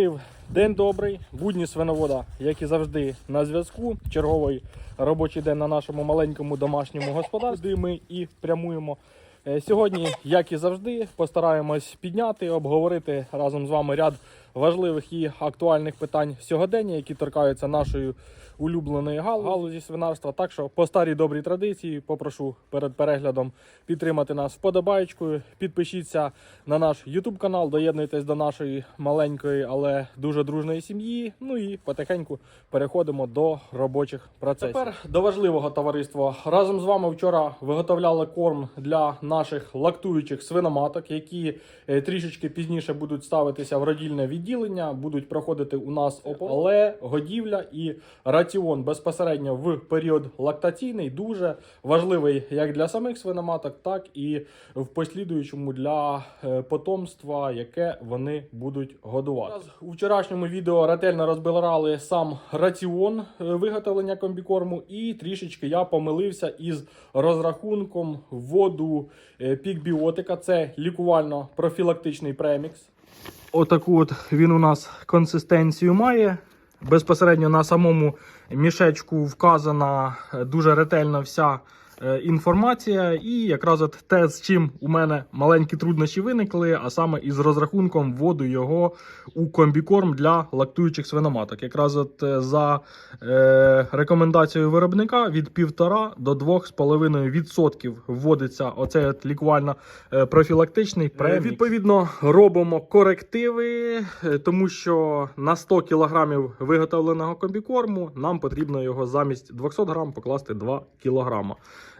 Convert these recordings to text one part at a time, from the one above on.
Колектив, день добрий, будні свиновода, як і завжди, на зв'язку. Черговий робочий день на нашому маленькому домашньому господарстві. Ми і прямуємо. Е, Сьогодні, як і завжди, постараємось підняти, обговорити разом з вами ряд важливих і актуальних питань сьогодення, які торкаються нашої улюбленої галузі свинарства. Так що по старій добрій традиції попрошу перед переглядом підтримати нас вподобаєчкою. Підпишіться на наш YouTube канал, доєднуйтесь до нашої маленької, але дуже дружної сім'ї. Ну і потихеньку переходимо до робочих процесів. Тепер до важливого товариства. Разом з вами вчора виготовляли корм для наших лактуючих свиноматок, які е, трішечки пізніше будуть ставитися в родільне відділення, будуть проходити у нас. Але годівля і раціон безпосередньо в період лактаційний дуже важливий як для самих свиноматок, так і в послідуючому для е, потомства, яке вони будуть годувати. У вчорашньому відео ретельно розбирали сам раціон е, виготовлення комбікорму, і трішечки я помилився із розрахунком вводу е, пікбіотика. Це лікувально-профілактичний премікс. Отаку от він у нас консистенцію має. Безпосередньо на самому мішечку вказана дуже ретельно вся інформація. І якраз от те, з чим у мене маленькі труднощі виникли, а саме із розрахунком вводу його у комбікорм для лактуючих свиноматок. Якраз от е, за е, рекомендацією виробника від 1,5 до 2,5% вводиться оцей от лікувально-профілактичний премікс. Відповідно, робимо корективи, е, тому що на 100 кг виготовленого комбікорму нам потрібно його замість 200 грам покласти 2 кг.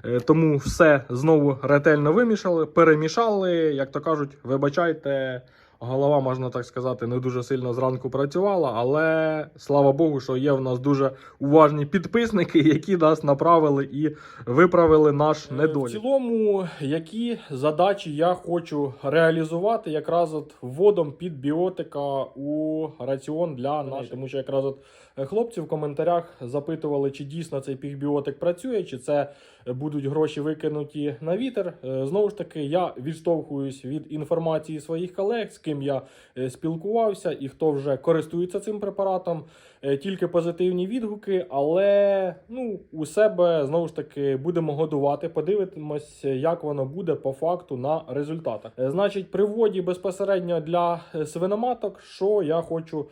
Е, Тому все знову ретельно вимішали, перемішали. Як то кажуть, вибачайте. Голова, можна так сказати, не дуже сильно зранку працювала, але слава Богу, що є в нас дуже уважні підписники, які нас направили і виправили наш недолік. В цілому, які задачі я хочу реалізувати якраз от вводом підбіотика у раціон для наших. Тому що якраз от е, хлопці в коментарях запитували, чи дійсно цей пігбіотик працює, чи це будуть гроші викинуті на вітер. Е, Знову ж таки, я відштовхуюсь від інформації своїх колег, з ким я е, спілкувався і хто вже користується цим препаратом. Е, Тільки позитивні відгуки, але ну, у себе знову ж таки будемо годувати. Подивимось, як воно буде по факту на результатах. Е, Значить, при вводі безпосередньо для свиноматок, що я хочу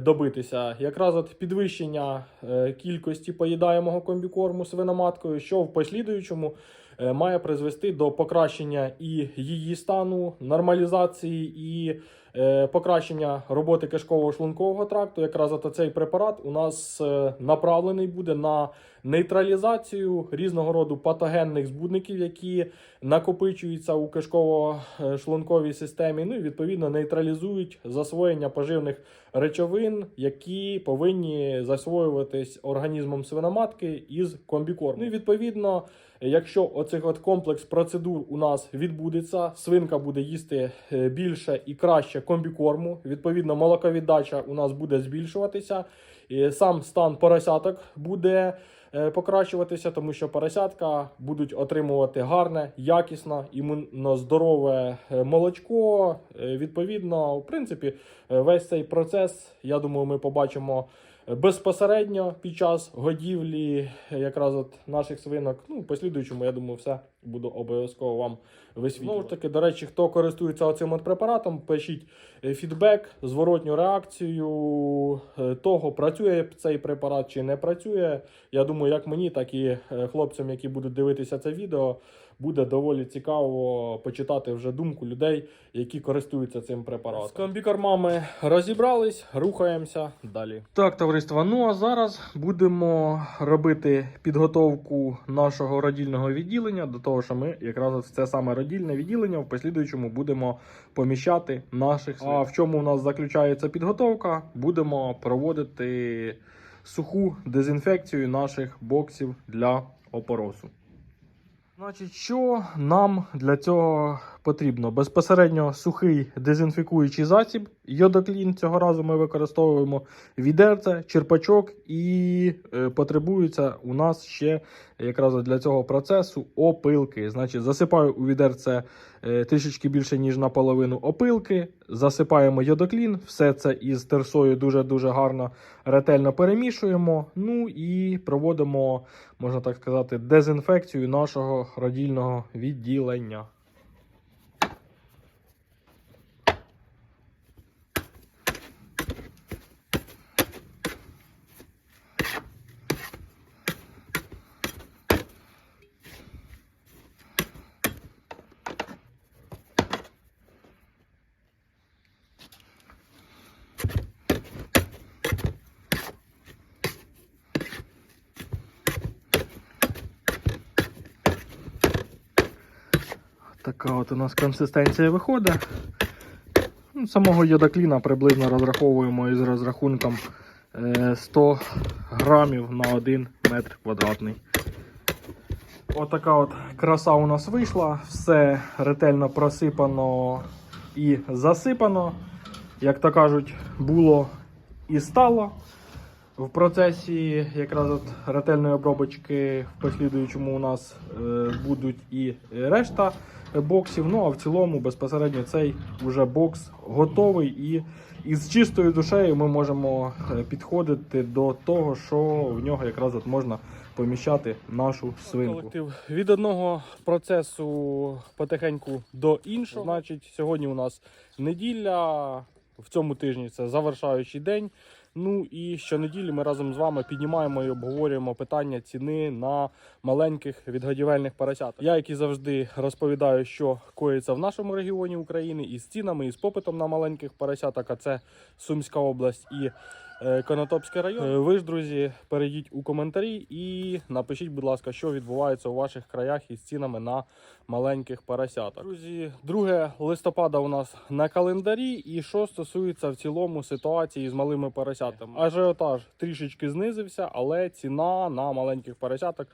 добитися, якраз от підвищення кількості поїдаємого комбікорму свиноматкою, що в послідуючому має призвести до покращення і її стану, нормалізації і е, покращення роботи кишково-шлункового тракту. Якраз от цей препарат у нас е, направлений буде на нейтралізацію різного роду патогенних збудників, які накопичуються у кишково-шлунковій системі. Ну і відповідно нейтралізують засвоєння поживних речовин, які повинні засвоюватись організмом свиноматки із комбікорму. Ну і відповідно. Якщо оцих от комплекс процедур у нас відбудеться, свинка буде їсти е, більше і краще комбікорму. Відповідно, молоковіддача у нас буде збільшуватися. І сам стан поросяток буде е, покращуватися, тому що поросятка будуть отримувати гарне, якісне, імунно здорове е, молочко. Відповідно, в принципі, весь цей процес, я думаю, ми побачимо безпосередньо під час годівлі е, якраз от наших свинок. Ну, послідуючому, я думаю, все буду обов'язково вам висвітлювати. Знову ж таки, до речі, хто користується цим препаратом, пишіть е, фідбек, зворотню реакцію е, того, працює цей препарат чи не працює. Я думаю, як мені, так і хлопцям, які будуть дивитися це відео, буде доволі цікаво почитати вже думку людей, які користуються цим препаратом. З комбікормами розібрались, рухаємося далі. Так, товариство. Ну а зараз будемо робити підготовку нашого родільного відділення до того, що ми якраз це саме родільне відділення в послідуючому будемо поміщати наших. А в чому у нас заключається підготовка? Будемо проводити суху дезінфекцію наших боксів для опоросу. Значить, що нам для цього потрібно? Безпосередньо сухий дезінфікуючий засіб. Йодоклін цього разу ми використовуємо відерце, черпачок і е, потребується у нас ще якраз для цього процесу опилки. Значить, засипаю у відерце е, трішечки більше, ніж наполовину опилки. Засипаємо йодоклін, все це із терсою дуже-дуже гарно ретельно перемішуємо. Ну і проводимо, можна так сказати, дезінфекцію нашого родільного відділення. Така от у нас консистенція виходить. Ну, Самого йодокліна приблизно розраховуємо із розрахунком е, 100 грамів на 1 метр квадратний. Отака от краса у нас вийшла. Все ретельно просипано і засипано. Як то кажуть, було і стало. В процесі якраз от ретельної обробочки в послідуючому у нас е, будуть і решта боксів. Ну а в цілому безпосередньо цей уже бокс готовий і із чистою душею ми можемо е, підходити до того, що в нього якраз от можна поміщати нашу свинку. Колектив від одного процесу потихеньку до іншого. Значить, сьогодні у нас неділя. В цьому тижні це завершаючий день. Ну і щонеділі ми разом з вами піднімаємо і обговорюємо питання ціни на маленьких відгадівельних поросят. Я, як і завжди, розповідаю, що коїться в нашому регіоні України із цінами, і з попитом на маленьких поросяток. А це Сумська область і Конотопський район. Е, Ви ж, друзі, перейдіть у коментарі і напишіть, будь ласка, що відбувається у ваших краях із цінами на маленьких поросяток. Друзі, 2 листопада у нас на календарі, і що стосується в цілому ситуації з малими поросятами. Ажіотаж трішечки знизився, але ціна на маленьких поросяток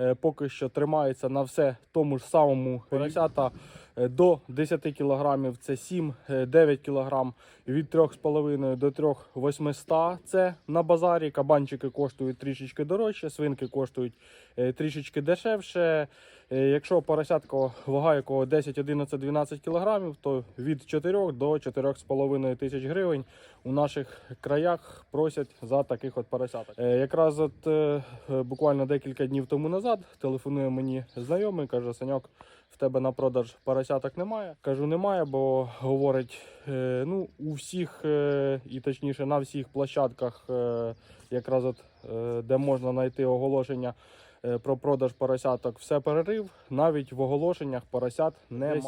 е, поки що тримається на все тому ж самому поросята. Е, До 10 кг це 7-9 кг від 3,5 до 3,800 це на базарі. Кабанчики коштують трішечки дорожче, свинки коштують е, трішечки дешевше. Е, Якщо поросятко вага якого 10, 11, 12 кг, то від 4 до 4,5 тисяч гривень у наших краях просять за таких от поросяток. Е, Якраз от е, буквально декілька днів тому назад телефонує мені знайомий, каже: Саньок, в тебе на продаж поросяток немає. Кажу, немає, бо говорить, ну у всіх, і точніше на всіх площадках, якраз от де можна знайти оголошення про продаж поросяток, все перерив. Навіть в оголошеннях поросят немає.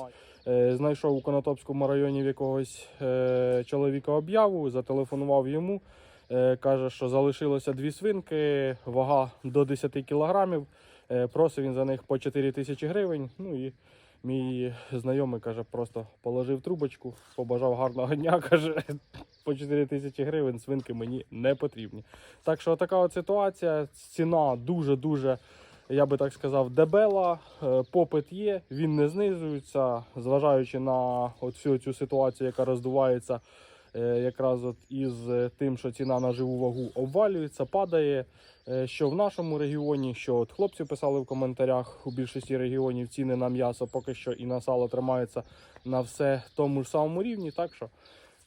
Е, Знайшов у Конотопському районі в якогось е, чоловіка об'яву, зателефонував йому. Е, каже, що залишилося дві свинки, вага до 10 кілограмів. Е, Просив він за них по 4 тисячі гривень. Ну і мій знайомий каже, просто положив трубочку, побажав гарного дня. Каже, по 4 тисячі гривень свинки мені не потрібні. Так що така от ситуація. Ціна дуже-дуже, я би так сказав, дебела. Е, Попит є, він не знизується, зважаючи на от всю цю ситуацію, яка роздувається. Е, Якраз от із е, тим, що ціна на живу вагу обвалюється, падає. Е, Що в нашому регіоні, що от хлопці писали в коментарях, у більшості регіонів ціни на м'ясо поки що і на сало тримаються на все тому ж самому рівні. Так що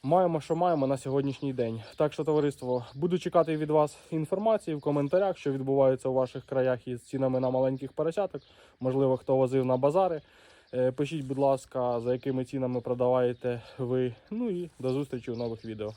маємо, що маємо на сьогоднішній день. Так що, товариство, буду чекати від вас інформації в коментарях, що відбувається у ваших краях із цінами на маленьких поросяток. Можливо, хто возив на базари. Е, Пишіть, будь ласка, за якими цінами продаваєте ви. Ну і до зустрічі в нових відео.